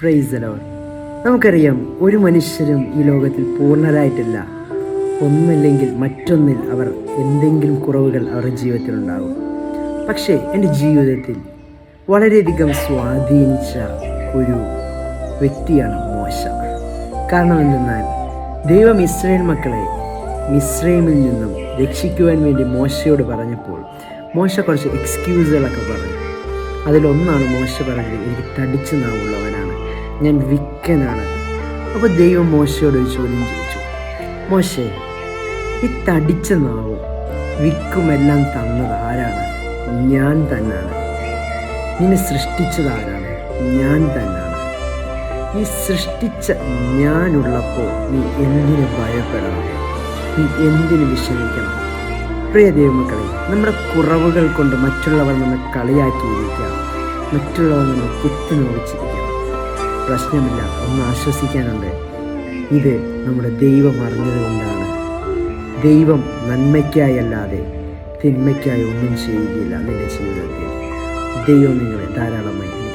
Price നമുക്കറിയാം ഒരു മനുഷ്യരും ഈ ലോകത്തിൽ പൂർണരായിട്ടില്ല. ഒന്നില്ലെങ്കിൽ മറ്റൊന്നിൽ അവർ എന്തെങ്കിലും കുറവുകൾ അവരുടെ ജീവിതത്തിലുണ്ടാകും. പക്ഷേ എന്റെ ജീവിതത്തിൽ വളരെയധികം സ്വാധീനിച്ച ഒരു വ്യക്തിയാണ് മോശ. കാരണം എന്തെന്നാൽ ദൈവം ഇസ്രയേൽ മക്കളെ മിശ്രൈമിൽ നിന്നും രക്ഷിക്കുവാൻ വേണ്ടി മോശയോട് പറഞ്ഞപ്പോൾ മോശ കുറച്ച് എക്സ്ക്യൂസുകളൊക്കെ പറഞ്ഞു. അതിലൊന്നാണ് മോശ പറഞ്ഞത് എനിക്ക് തടിച്ചു നാവുള്ളവനാണ് ഞാൻ വിക്കനാണ് അപ്പോൾ ദൈവം മോശയോട് ഒരു ചോദ്യം ചോദിച്ചു. മോശേ ഈ തടിച്ച നാവും വിക്കുമെല്ലാം തന്നത് ആരാണ്? ഞാൻ തന്നാണ്. നിന്നെ സൃഷ്ടിച്ചത് ആരാണ്? ഞാൻ തന്നാണ്. നീ സൃഷ്ടിച്ച ഞാനുള്ളപ്പോൾ നീ എന്തിനു ഭയപ്പെടണം? നീ എന്തിനു വിഷമിക്കണം? പ്രിയ ദൈവമക്കളെ നമ്മുടെ കുറവുകൾ കൊണ്ട് മറ്റുള്ളവർ നമ്മെ കളിയാക്കിയിരിക്കാം മറ്റുള്ളവർ നമ്മെ കുത്തി നോവിച്ചിരിക്കാം പ്രശ്നമില്ല. ഒന്ന് ആശ്വസിക്കാനുണ്ട്. ഇത് നമ്മുടെ ദൈവം അറിഞ്ഞതുകൊണ്ടാണ്. ദൈവം നന്മയ്ക്കായി അല്ലാതെ തിന്മയ്ക്കായി ഒന്നും ചെയ്യുകയില്ല നിന്റെ ജീവിതത്തിൽ. ദൈവം നിങ്ങളെ ധാരാളമായി